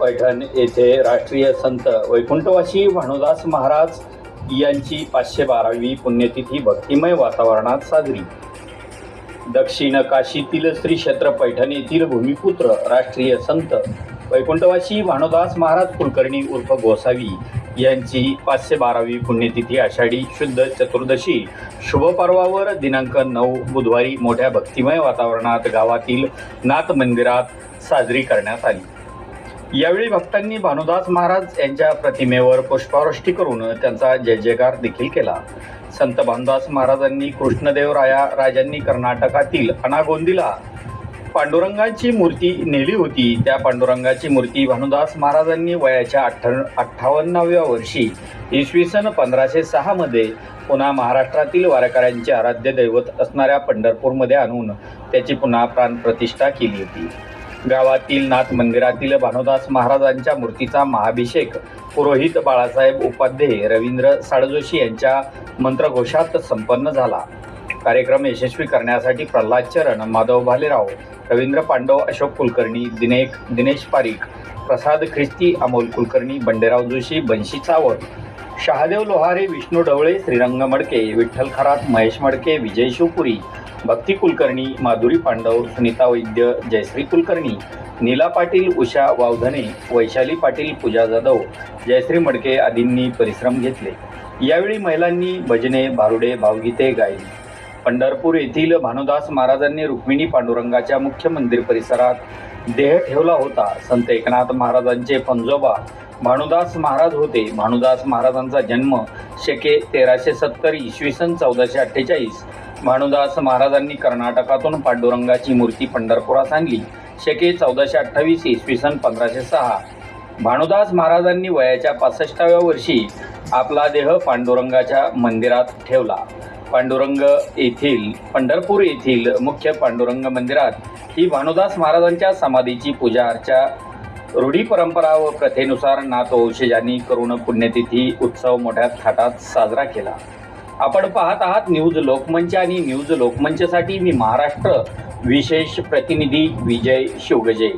पैठण येथे राष्ट्रीय संत वैकुंठवासी भानुदास महाराज यांची पाचशे बारावी पुण्यतिथी भक्तिमय वातावरणात साजरी. दक्षिण काशीतील श्री क्षेत्र पैठण येथील भूमिपुत्र राष्ट्रीय संत वैकुंठवासी भानुदास महाराज कुलकर्णी उर्फ गोसावी यांची पाचशे बारावी पुण्यतिथी आषाढी शुद्ध चतुर्दशी शुभपर्वावर दिनांक नऊ बुधवारी मोठ्या भक्तिमय वातावरणात गावातील नाथ मंदिरात साजरी करण्यात आली. यावेळी भक्तांनी भानुदास महाराज यांच्या प्रतिमेवर पुष्पवृष्टी करून त्यांचा जय जयकार देखील केला. संत भानुदास महाराजांनी कृष्णदेवराया राजांनी कर्नाटकातील अनागोंदीला पांडुरंगाची मूर्ती नेली होती. त्या पांडुरंगाची मूर्ती भानुदास महाराजांनी वयाच्या अठ्ठ अठ्ठावन्नाव्या वर्षी इसवी सन पंधराशे सहामध्ये पुन्हा महाराष्ट्रातील वारकऱ्यांचे आराध्य दैवत असणाऱ्या पंढरपूरमध्ये आणून त्याची पुन्हा प्राणप्रतिष्ठा केली होती. गावातील नाथ मंदिरातील भानुदास महाराजांच्या मूर्तीचा महाभिषेक पुरोहित बाळासाहेब उपाध्ये रवींद्र साडजोशी यांच्या मंत्रघोषात संपन्न झाला. कार्यक्रम यशस्वी करण्यासाठी प्रल्हाद चरण माधव भालेराव रवींद्र पांडव अशोक कुलकर्णी दिनेक दिनेश पारीख प्रसाद ख्रिस्ती अमोल कुलकर्णी बंडेराव जोशी बंशी सावंत शहादेव लोहारे विष्णू ढवळे श्रीरंग मडके विठ्ठल खरात महेश मडके विजय शिवपुरी भक्ती कुलकर्णी माधुरी पांडव सुनीता वैद्य जयश्री कुलकर्णी नीला पाटील उषा वावधने वैशाली पाटील पूजा जाधव जयश्री मडके आदींनी परिश्रम घेतले. यावेळी महिलांनी भजने भारुडे भावगीते गायली. पंढरपूर येथील भानुदास महाराजांनी रुक्मिणी पांडुरंगाच्या मुख्य मंदिर परिसरात देह ठेवला होता. संत एकनाथ महाराजांचे पंजोबा भानुदास महाराज होते. भानुदास महाराजांचा जन्म शके तेराशे सत्तर इसवी सन चौदाशे अठ्ठेचाळीस. भानुदास महाराजांनी कर्नाटकातून पांडुरंगाची मूर्ती पंढरपुरात आणली. शके चौदाशे अठ्ठावीस इसवी सन पंधराशे सहा. भानुदास महाराजांनी वयाच्या पासष्टाव्या वर्षी आपला देह पांडुरंगाच्या मंदिरात ठेवला. पांडुरंग येथील पंढरपूर येथील मुख्य पांडुरंग मंदिरात ही भानुदास महाराजांच्या समाधीची पूजा अर्चा रूढी परंपरा व प्रथेनुसार नातवंशजांनी करून पुण्यतिथी उत्सव मोठ्या थाटात साजरा केला. आपण पाहत आहात न्यूज लोकमंच आणि न्यूज लोकमंचसाठी मी महाराष्ट्र विशेष प्रतिनिधी विजय शिवगजे.